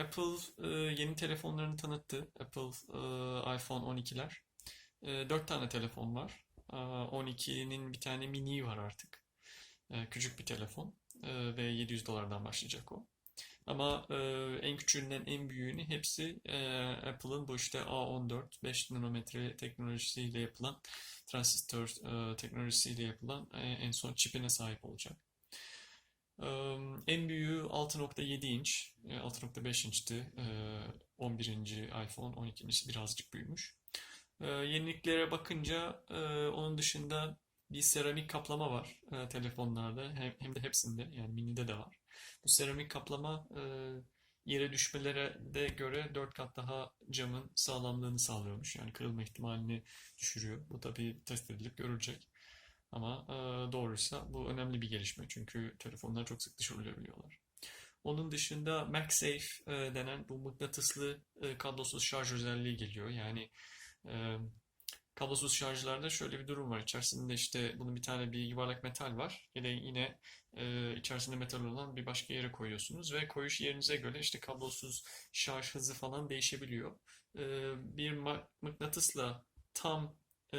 Apple e, yeni telefonlarını tanıttı. Apple e, iPhone 12'ler. E, 4 tane telefon var. E, 12'nin bir tane mini var artık. E, küçük bir telefon. E, ve 700 dolardan başlayacak o. Ama e, en küçüğünden en büyüğünü hepsi e, Apple'ın bu işte A14 5 nanometre teknolojisiyle yapılan transistör e, teknolojisiyle yapılan e, en son çipine sahip olacak. En büyüğü 6.7 inç, e, 6.5 inçti. E, 11. iPhone, 12.si birazcık büyümüş. Yeniliklere bakınca onun dışında bir seramik kaplama var telefonlarda hem, de hepsinde yani mini'de de var. Bu seramik kaplama yere düşmelere de göre 4 kat daha camın sağlamlığını sağlıyormuş. Yani kırılma ihtimalini düşürüyor. Bu tabii test edilip görülecek. Ama e, doğruysa bu önemli bir gelişme. Çünkü telefonlar çok sık düşürülebiliyorlar. Onun dışında MagSafe e, denen bu mıknatıslı e, kablosuz şarj özelliği geliyor. Yani e, kablosuz şarjlarda şöyle bir durum var. İçerisinde işte bunun bir tane bir yuvarlak metal var. Yine yine e, içerisinde metal olan bir başka yere koyuyorsunuz ve koyuş yerinize göre işte kablosuz şarj hızı falan değişebiliyor. E, bir mıknatısla tam e,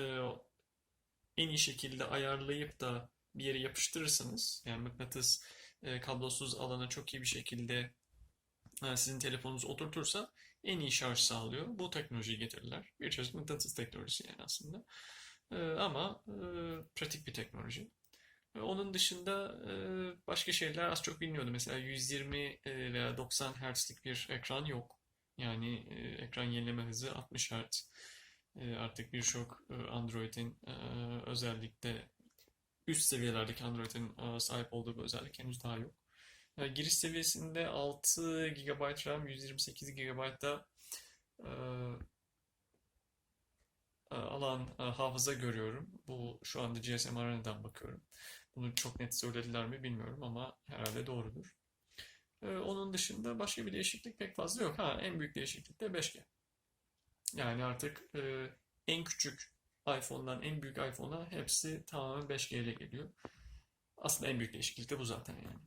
en iyi şekilde ayarlayıp da bir yere yapıştırırsanız yani mıknatıs e, kablosuz alana çok iyi bir şekilde e, sizin telefonunuzu oturtursa en iyi şarj sağlıyor. Bu teknolojiyi getirirler. Bir çeşit mıknatıs teknolojisi yani aslında. E, ama e, pratik bir teknoloji. E, Onun dışında e, başka şeyler az çok biliniyordu. Mesela 120 e, veya 90 Hz'lik bir ekran yok. Yani ekran yenileme hızı 60 Hz. E, Artık birçok e, Android'in e, özellikle üst seviyelerdeki Android'in e, sahip olduğu bir özellik henüz daha yok. Giriş seviyesinde 6 GB RAM, 128 GB da alan hafıza görüyorum. Bu şu anda GSM Arena'dan bakıyorum. Bunu çok net söylediler mi bilmiyorum ama herhalde doğrudur. Onun dışında başka bir değişiklik pek fazla yok. Ha, en büyük değişiklik de 5G. Yani artık e, en küçük iPhone'dan en büyük iPhone'a hepsi tamamen 5G ile geliyor. Aslında en büyük değişiklik de bu zaten yani.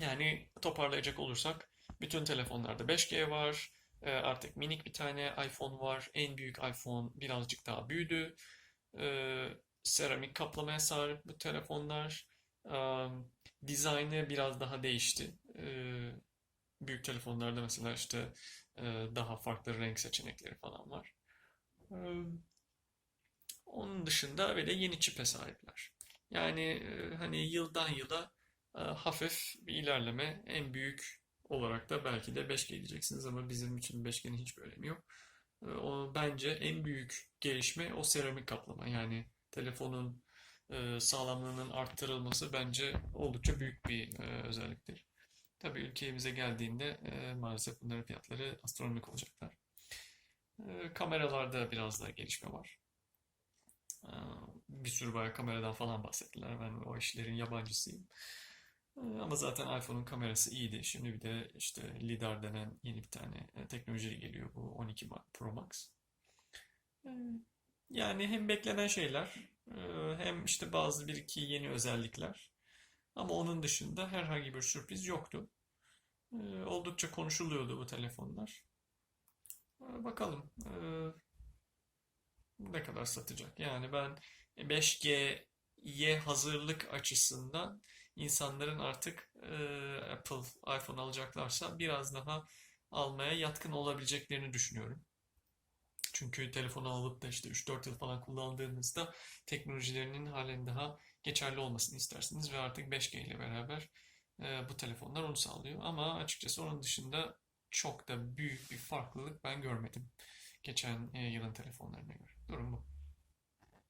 Yani toparlayacak olursak bütün telefonlarda 5G var. E, artık minik bir tane iPhone var. En büyük iPhone birazcık daha büyüdü. E, seramik kaplamaya sahip bu telefonlar. E, dizaynı biraz daha değişti. E, büyük telefonlarda mesela işte e, daha farklı renk seçenekleri falan var. E, onun dışında de yeni çipe sahipler. Yani e, hani yıldan yıla hafif bir ilerleme. En büyük olarak da belki de 5G diyeceksiniz ama bizim için 5G'nin hiçbir önemi yok. O bence en büyük gelişme o seramik kaplama. Yani telefonun sağlamlığının arttırılması bence oldukça büyük bir özelliktir. Tabii ülkemize geldiğinde maalesef bunların fiyatları astronomik olacaklar. Kameralarda biraz daha gelişme var. Bir sürü bayağı kameradan falan bahsettiler. Ben o işlerin yabancısıyım. Ama zaten iPhone'un kamerası iyiydi. Şimdi bir de işte LiDAR denen yeni bir tane teknoloji geliyor bu 12 Ma- Pro Max. Yani hem beklenen şeyler hem işte bazı bir iki yeni özellikler. Ama onun dışında herhangi bir sürpriz yoktu. E, oldukça konuşuluyordu bu telefonlar. E, bakalım e, ne kadar satacak. Yani ben 5G'ye hazırlık açısından insanların artık Apple iPhone alacaklarsa biraz daha almaya yatkın olabileceklerini düşünüyorum. Çünkü telefonu alıp da işte 3-4 yıl falan kullandığınızda teknolojilerinin halen daha geçerli olmasını istersiniz ve artık 5G ile beraber e, bu telefonlar onu sağlıyor. Ama açıkçası onun dışında çok da büyük bir farklılık ben görmedim geçen e, yılın telefonlarına göre. Durum bu.